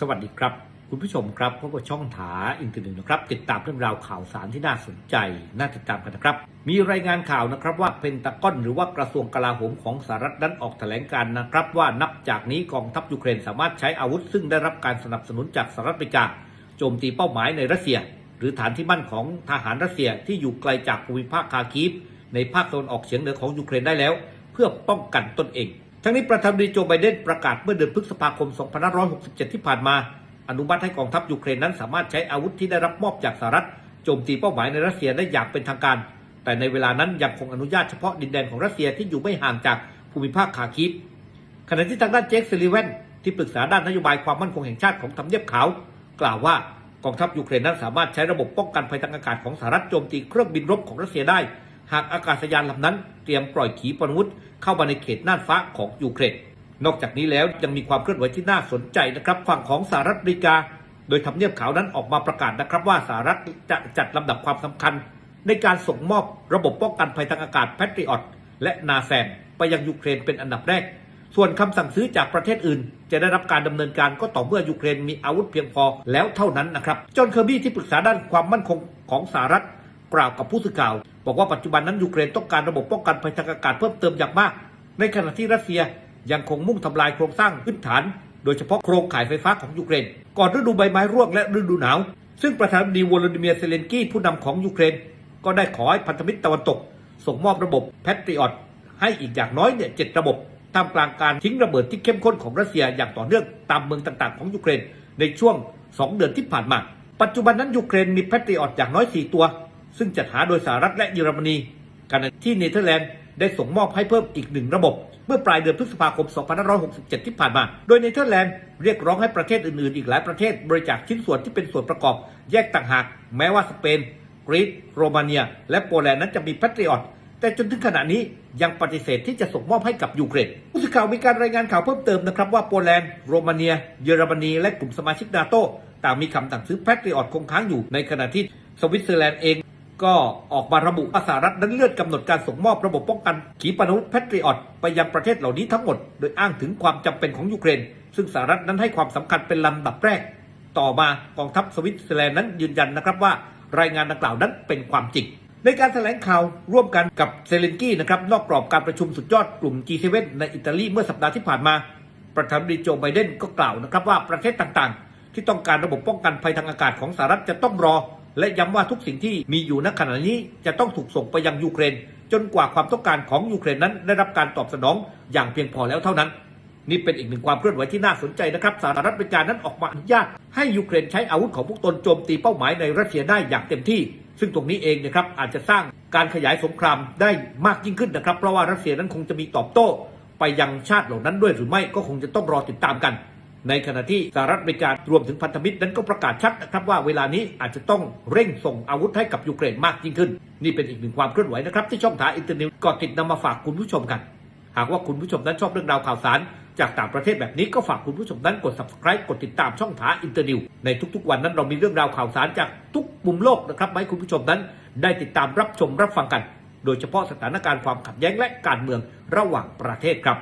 สวัสดีครับ คุณผู้ชมครับพบกับช่องถาอินเทอร์เน็ตนะครับ ติดตามเรื่องราวข่าวสารที่น่าสนใจ น่าติดตามกันนะครับ มีรายงานข่าวนะครับว่าเพนตากอนหรือว่ากระทรวงกลาโหมของสหรัฐนั้นออกแถลงการนะครับ ว่านับจากนี้กองทัพยูเครนสามารถใช้อาวุธ ซึ่งได้รับการสนับสนุนจากสหรัฐอเมริกาโจมตีเป้าหมายในรัสเซีย หรือฐานที่มั่นของทหารรัสเซียที่อยู่ไกลจากภูมิภาคคาคีฟในภาคตะวันออกเฉียงเหนือของยูเครนได้แล้ว เพื่อป้องกันตนเอง ทั้งนี้ประธานาธิบดีโจไบเดนประกาศเมื่อเดือนพฤษภาคม 2567 ที่ผ่านมา อนุมัติให้กองทัพยูเครนนั้นสามารถใช้อาวุธที่ได้รับมอบจากสหรัฐโจมตีเป้าหมายในรัสเซียได้อย่างเป็นทางการ แต่ในเวลานั้นยังคงอนุญาตเฉพาะดินแดนของรัสเซียที่อยู่ไม่ห่างจากภูมิภาคคาคีฟขณะที่ทางด้านเจคซิลิเวนที่ปรึกษาด้านนโยบายความมั่นคงแห่งชาติของทำเนียบขาว กล่าวว่ากองทัพยูเครนนั้นสามารถใช้ระบบป้องกันภัยทางอากาศของสหรัฐโจมตีเครื่องบินรบของรัสเซียได้ หากอากาศยานลำนั้นเตรียมปล่อยขีปนาวุธเข้ามาในเขตน่านฟ้าของยูเครนนอกจากนี้แล้วยังมีความเคลื่อนไหวที่น่าสนใจนะครับฝั่งของสหรัฐอเมริกา โดยทำเนียบขาวนั้นออกมาประกาศนะครับ ว่าสหรัฐจะจัดลำดับความสำคัญ ในการส่งมอบระบบป้องกันภัยทางอากาศแพทริออตและนาแซมไปยังยูเครนเป็นอันดับแรก ส่วนคำสั่งซื้อจากประเทศอื่น จะได้รับการดำเนินการก็ต่อเมื่อยูเครนมีอาวุธเพียงพอแล้วเท่านั้นนะครับจอห์นเคอร์บี้ที่ปรึกษาด้านความมั่นคงของสหรัฐ กล่าวกับผู้สื่อข่าว บอกว่าปัจจุบันนั้นยูเครนต้องการระบบป้องกันภัยทางอากาศเพิ่มเติมอย่างมาก ในขณะที่รัสเซียยังคงมุ่งทำลายโครงสร้างพื้นฐาน โดยเฉพาะโครงข่ายไฟฟ้าของยูเครน ก่อนฤดูใบไม้ร่วงและฤดูหนาว ซึ่งประธานาธิบดีวลาดิเมียร์เซเลนกี้ผู้นำของยูเครน ก็ได้ขอให้พันธมิตรตะวันตก ส่งมอบระบบแพทริออตให้อีกอย่างน้อยเนี่ยเจ็ดระบบท่ามกลางการทิ้งระเบิดที่เข้มข้นของรัสเซียอย่างต่อเนื่องตามเมืองต่างๆของยูเครนในช่วง 2 เดือนที่ผ่านมา ปัจจุบันนั้นยูเครนมีแพทริออตอย่างน้อย 4 ตัว ซึ่งจัดหาโดยสหรัฐและเยอรมนีขณะที่เนเธอร์แลนด์ได้ส่งมอบให้เพิ่มอีกหนึ่งระบบ เมื่อปลายเดือนพฤษภาคม 2567 ที่ผ่านมา โดยเนเธอร์แลนด์เรียกร้องให้ประเทศอื่นๆ อีกหลายประเทศบริจาคชิ้นส่วนที่เป็นส่วนประกอบแยกต่างหาก แม้ว่าสเปน กรีซโรมาเนีย และโปแลนด์นั้นจะมีแพทริออตแต่จนถึงขณะนี้ยังปฏิเสธที่จะส่งมอบให้กับยูเครนผู้สื่อข่าวมีการรายงานข่าวเพิ่มเติมนะครับว่าโปแลนด์โรมาเนีย เยอรมนีและกลุ่มสมาชิกนาโตต่างมีคำสั่งซื้อแพทริออตคงค้างอยู่ในขณะที่สวิตเซอร์แลนด์เอง ก็ออกมาระบุว่าสหรัฐนั้นเลื่อนกำหนดการส่งมอบระบบป้องกัน ขีปนาวุธแพทริออตไปยังประเทศเหล่านี้ทั้งหมด โดยอ้างถึงความจำเป็นของยูเครน ซึ่งสหรัฐนั้นให้ความสำคัญเป็นลำดับแรก ต่อมากองทัพสวิตเซอร์แลนด์นั้นยืนยันนะครับว่ารายงานดังกล่าวนั้นเป็นความจริงในการแถลงข่าวร่วมกันกับเซเลนกี้นะครับนอกกรอบการประชุมสุดยอดกลุ่ม G7 ในอิตาลีเมื่อสัปดาห์ที่ผ่านมา ประธานาธิบดีโจไบเดนก็กล่าวนะครับว่าประเทศต่างๆ ที่ต้องการระบบป้องกันภัยทางอากาศของสหรัฐจะต้องรอ และย้ำว่าทุกสิ่งที่มีอยู่ณขณะนี้จะต้องถูกส่งไปยังยูเครน จนกว่าความต้องการของยูเครนนั้นได้รับการตอบสนองอย่างเพียงพอแล้วเท่านั้น นี่เป็นอีกหนึ่งความเคลื่อนไหวที่น่าสนใจนะครับสหรัฐอเมริกานั้นออกมาอนุญาต ให้ยูเครนใช้อาวุธของพวกตนโจมตีเป้าหมายในรัสเซียได้อย่างเต็มที่ ซึ่งตรงนี้เองนะครับอาจจะสร้างการขยายสงครามได้มากยิ่งขึ้นนะครับ เพราะว่ารัสเซียนั้นคงจะมีตอบโต้ ไปยังชาติเหล่านั้นด้วยหรือไม่ก็คงจะต้องรอติดตามกัน ในขณะที่สหรัฐอเมริการวมถึงพันธมิตรนั้นก็ประกาศชัดนะครับว่าเวลานี้อาจจะต้องเร่งส่งอาวุธให้กับยูเครนมากยิ่งขึ้น นี่เป็นอีกหนึ่งความเคลื่อนไหวนะครับที่ช่องทางอินเทอร์เน็ตก็ติดนำมาฝากคุณผู้ชมกัน หากว่าคุณผู้ชมนั้นชอบเรื่องราวข่าวสาร จากต่างประเทศแบบนี้ก็ฝากคุณผู้ชมนั้นกด subscribe กดติดตามช่องทางอินเตอร์นิวในทุกๆ วันนั้นเรามีเรื่องราวข่าวสารจากทุกมุมโลกนะครับให้คุณผู้ชมนั้น ได้ติดตามรับชมรับฟังกัน โดยเฉพาะสถานการณ์ความขัดแย้งและการเมืองระหว่างประเทศครับ